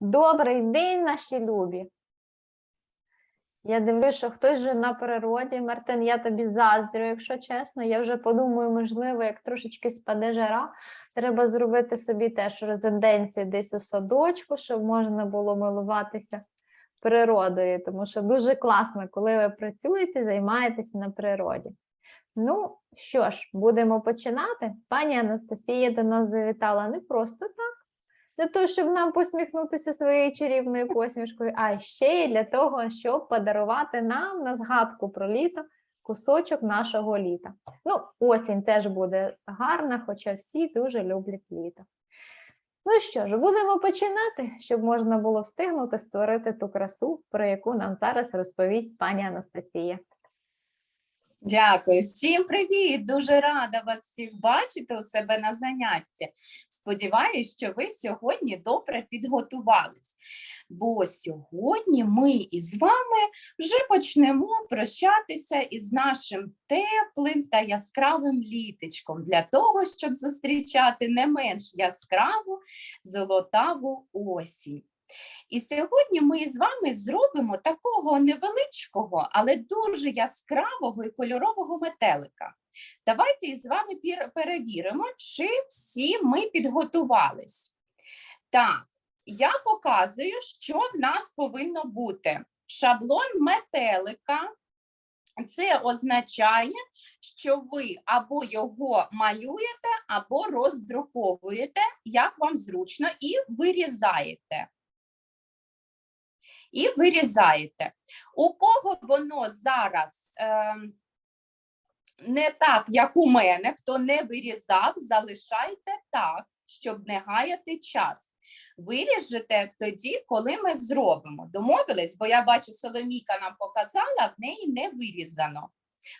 Добрий день, наші любі. Я дивлюсь, що хтось вже на природі. Мартин, я тобі заздрю, якщо чесно. Я вже подумаю, можливо, як трошечки спаде жара, треба зробити собі теж резиденцію десь у садочку, щоб можна було милуватися природою, тому що дуже класно, коли ви працюєте, займаєтеся на природі. Ну що ж, будемо починати. Пані Анастасія до нас завітала не просто так для того, щоб нам посміхнутися своєю чарівною посмішкою, а ще й для того, щоб подарувати нам на згадку про літо кусочок нашого літа. Ну, осінь теж буде гарна, хоча всі дуже люблять літо. Ну що ж, будемо починати, щоб можна було встигнути створити ту красу, про яку нам зараз розповість пані Анастасія. Дякую, всім привіт! Дуже рада вас всіх бачити у себе на занятті. Сподіваюсь, що ви сьогодні добре підготувались, бо сьогодні ми із вами вже почнемо прощатися із нашим теплим та яскравим літочком для того, щоб зустрічати не менш яскраву золотаву осінь. І сьогодні ми з вами зробимо такого невеличкого, але дуже яскравого і кольорового метелика. Давайте із вами перевіримо, чи всі ми підготувались. Так, я показую, що в нас повинно бути. Шаблон метелика. Це означає, що ви або його малюєте, або роздруковуєте, як вам зручно, і вирізаєте і вирізаєте. У кого воно зараз е, не так, як у мене, хто не вирізав, залишайте так, щоб не гаяти час. Виріжете тоді, коли ми зробимо. Домовились, бо я бачу, Соломійка нам показала, в неї не вирізано.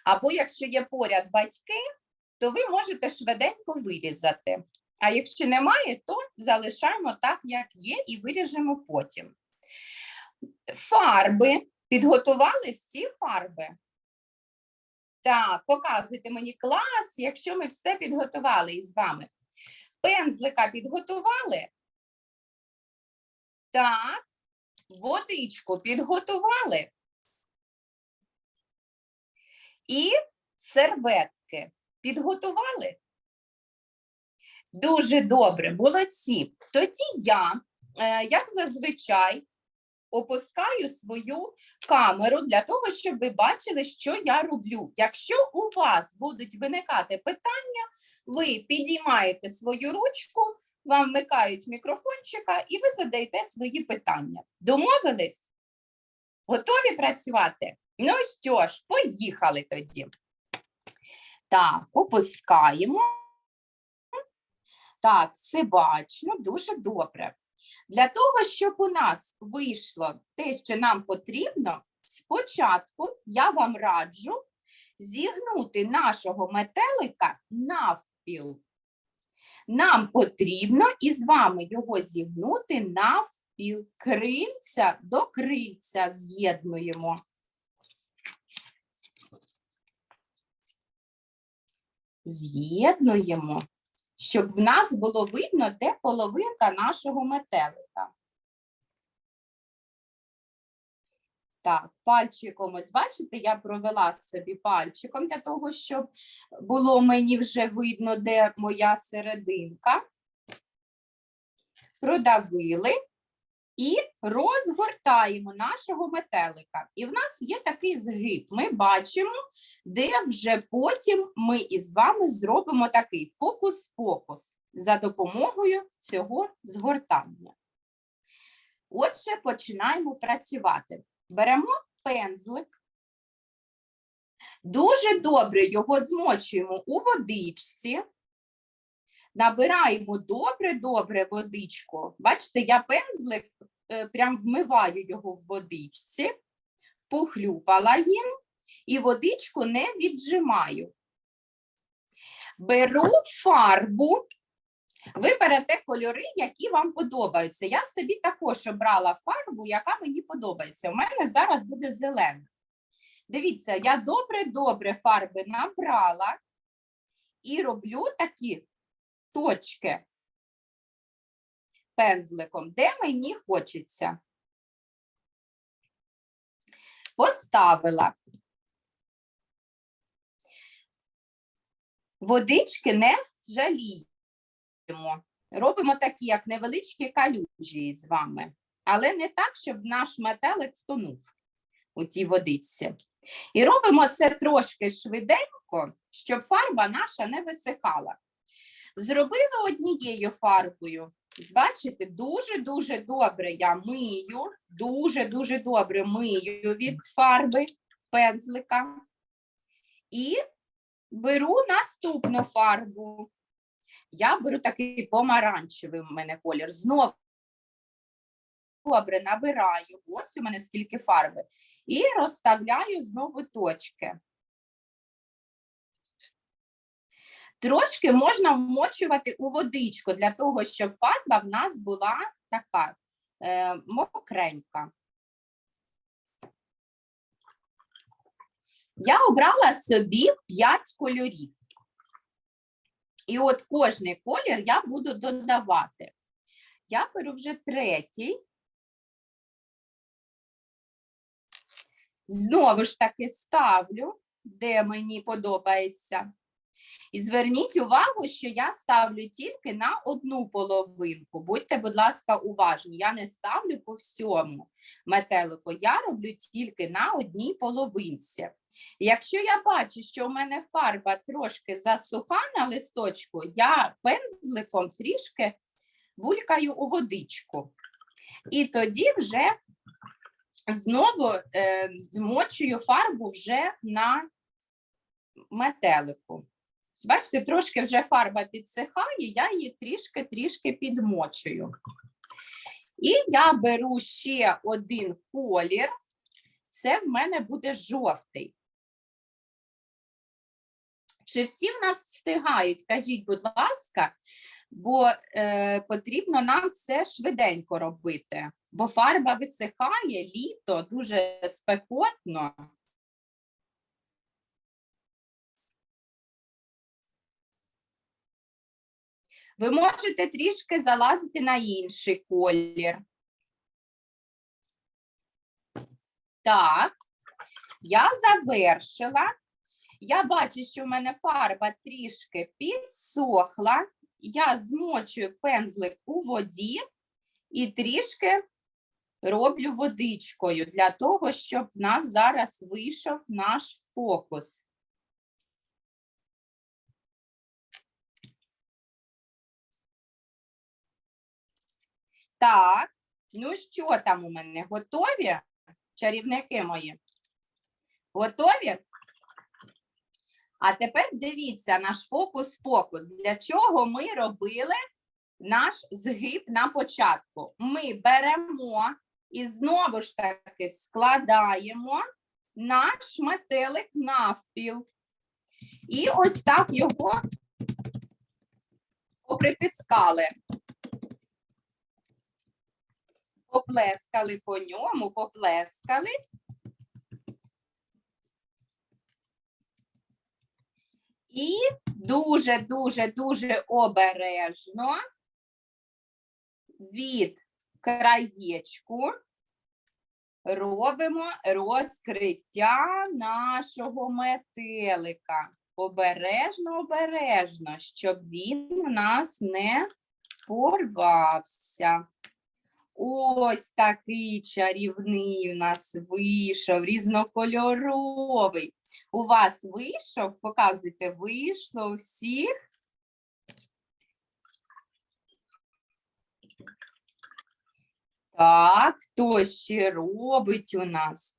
Або якщо є поряд батьки, то ви можете швиденько вирізати. А якщо немає, то залишаємо так, як є, і виріжемо потім. Фарби. Підготували всі фарби? Так, показуйте мені клас, якщо ми все підготували із вами. Пензлика підготували? Так. Водичку підготували? І серветки підготували? Дуже добре, молодці. Тоді я, е, як зазвичай, опускаю свою камеру для того, щоб ви бачили, що я роблю. Якщо у вас будуть виникати питання, ви підіймаєте свою ручку, вам вмикають мікрофончика, і ви задаєте свої питання. Домовились? Готові працювати? Ну що ж, поїхали тоді. Так, опускаємо. Так, все бачно, дуже добре. Для того, щоб у нас вийшло те, що нам потрібно, спочатку я вам раджу зігнути нашого метелика навпіл. Нам потрібно із вами його зігнути навпіл. Крильця до крильця з'єднуємо. З'єднуємо щоб в нас було видно, де половинка нашого метелика. Так, пальчиком, ось бачите, я провела собі пальчиком для того, щоб було мені вже видно, де моя серединка. Продавили і розгортаємо нашого метелика. І в нас є такий згиб. Ми бачимо, де вже потім ми із вами зробимо такий фокус-фокус за допомогою цього згортання. Отже, починаємо працювати. Беремо пензлик, дуже добре його змочуємо у водичці. Набираємо добре-добре водичку. Бачите, я пензлик прям вмиваю його в водичці, похлюпала їм і водичку не віджимаю. Беру фарбу, ви берете кольори, які вам подобаються. Я собі також обрала фарбу, яка мені подобається. У мене зараз буде зелена. Дивіться, я добре-добре фарби набрала і роблю такі точки. Пензликом, де мені хочеться. Поставила. Водички не жаліємо. Робимо такі, як невеличкі калюжі з вами, але не так, щоб наш метелик втонув у тій водичці. І робимо це трошки швиденько, щоб фарба наша не висихала. Зробили однією фарбою. Бачите, дуже-дуже добре я мию, дуже-дуже добре мию від фарби пензлика. І беру наступну фарбу. Я беру такий помаранчевий у мене колір. Знову добре набираю. Ось у мене скільки фарби. І розставляю знову точки. Трошки можна вмочувати у водичку для того, щоб фарба в нас була така е, мокренька. Я обрала собі 5 кольорів. І от кожний колір я буду додавати. Я беру вже третій. Знову ж таки ставлю, де мені подобається. І зверніть увагу, що я ставлю тільки на одну половинку. Будьте, будь ласка, уважні. Я не ставлю по всьому метелику, я роблю тільки на одній половинці. Якщо я бачу, що у мене фарба трошки засуха на листочку, я пензликом трішки булькаю у водичку. І тоді вже знову е, змочую фарбу вже на метелику. Бачите, трошки вже фарба підсихає, я її трішки-трішки підмочую. І я беру ще один колір. Це в мене буде жовтий. Чи всі в нас встигають? Кажіть, будь ласка, бо е, потрібно нам це швиденько робити, бо фарба висихає, літо дуже спекотно. Ви можете трішки залазити на інший колір. Так, я завершила. Я бачу, що в мене фарба трішки підсохла. Я змочую пензлик у воді і трішки роблю водичкою для того, щоб в нас зараз вийшов наш фокус. Так, ну що там у мене? Готові? Чарівники мої? Готові? А тепер дивіться наш фокус-покус. Для чого ми робили наш згиб на початку? Ми беремо і знову ж таки складаємо наш метелик навпіл. І ось так його попритискали. Поплескали по ньому, поплескали. І дуже, дуже, дуже обережно від краєчку робимо розкриття нашого метелика. Обережно, обережно, щоб він у нас не порвався. Ось такий чарівний у нас вийшов, різнокольоровий. У вас вийшов, показуйте, вийшло всіх. Так, хто ще робить у нас?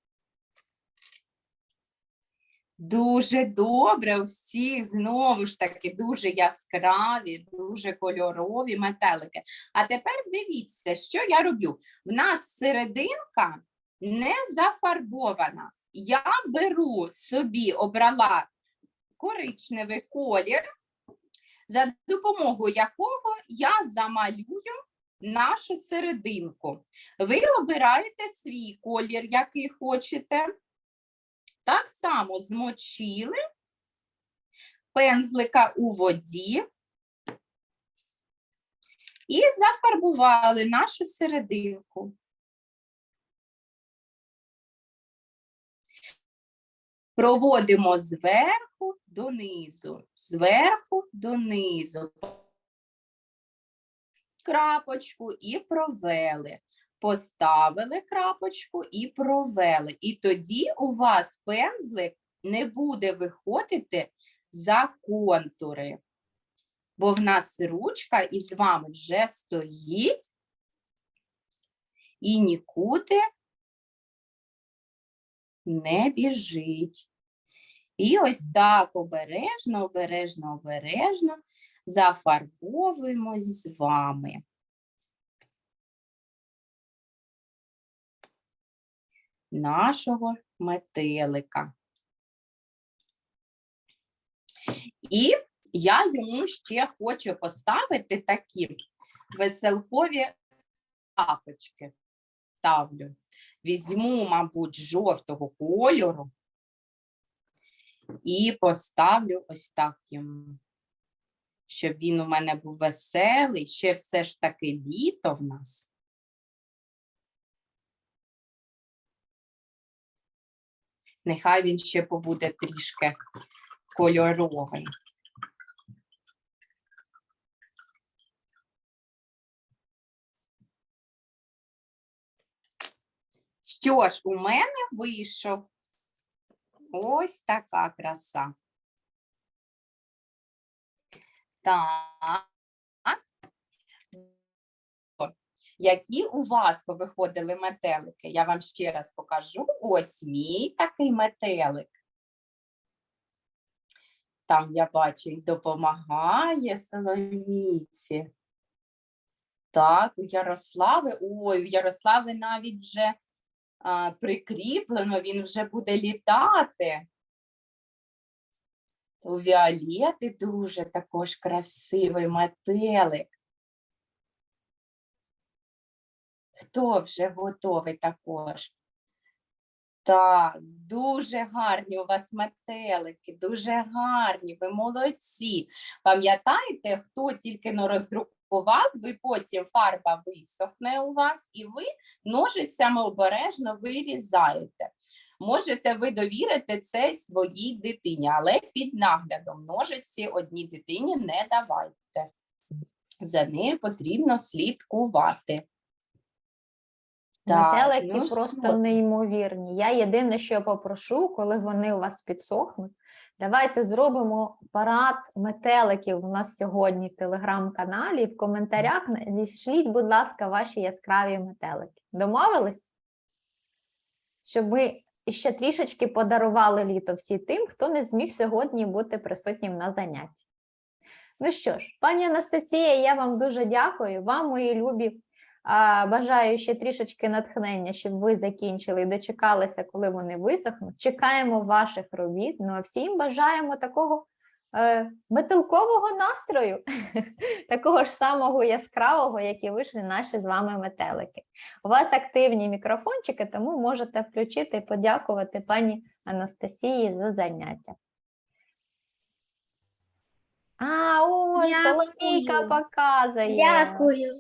Дуже добре, у всіх знову ж таки дуже яскраві, дуже кольорові метелики. А тепер дивіться, що я роблю. В нас серединка не зафарбована. Я беру собі, обрала коричневий колір, за допомогою якого я замалюю нашу серединку. Ви обираєте свій колір, який хочете. Так само змочили пензлика у воді і зафарбували нашу серединку. Проводимо зверху донизу, зверху донизу. Крапочку і провели. Поставили крапочку і провели. І тоді у вас пензлик не буде виходити за контури. Бо в нас ручка із вами вже стоїть і нікуди не біжить. І ось так обережно, обережно, обережно зафарбовуємось з вами. Нашого метелика. І я йому ще хочу поставити такі веселкові тапочки. Ставлю. Візьму, мабуть, жовтого кольору і поставлю ось так йому. Щоб він у мене був веселий, ще все ж таки літо в нас. Нехай він ще побуде трішки кольоровий. Що ж, у мене вийшов ось така краса. Так. О, Які у вас повиходили метелики? Я вам ще раз покажу. Ось мій такий метелик. Там я бачу, допомагає Соломійці. Так, у Ярослави. Ой, у Ярослави навіть вже а, прикріплено, він вже буде літати. У Віолети дуже також красивий метелик. Хто вже готовий також? Так, дуже гарні у вас метелики, дуже гарні, ви молодці. Пам'ятаєте, хто тільки но роздрукував, ви потім фарба висохне у вас, і ви ножицями обережно вирізаєте. Можете ви довірити це своїй дитині, але під наглядом ножиці одній дитині не давайте. За нею потрібно слідкувати. Так, Метелики ну просто що? неймовірні. Я єдине, що попрошу, коли вони у вас підсохнуть, давайте зробимо парад метеликів у нас сьогодні в телеграм-каналі. В коментарях надішліть, будь ласка, ваші яскраві метелики. Домовились? Щоб ми ще трішечки подарували літо всі тим, хто не зміг сьогодні бути присутнім на занятті. Ну що ж, пані Анастасія, я вам дуже дякую. Вам, мої любі. Бажаю ще трішечки натхнення, щоб ви закінчили і дочекалися, коли вони висохнуть. Чекаємо ваших робіт. Ну а всім бажаємо такого е, метелкового настрою, такого ж самого яскравого, як і вийшли наші з вами метелики. У вас активні мікрофончики, тому можете включити і подякувати пані Анастасії за заняття. А, ой, Соломійка показує. Дякую.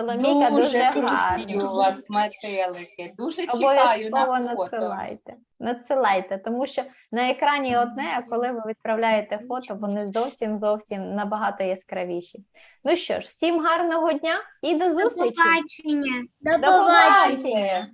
Соломійка дуже, дуже гарна. у вас метелики. Дуже чекаю на фото. надсилайте. Надсилайте, тому що на екрані одне, а коли ви відправляєте фото, вони зовсім зовсім набагато яскравіші. Ну що ж, всім гарного дня і до До побачення. До побачення.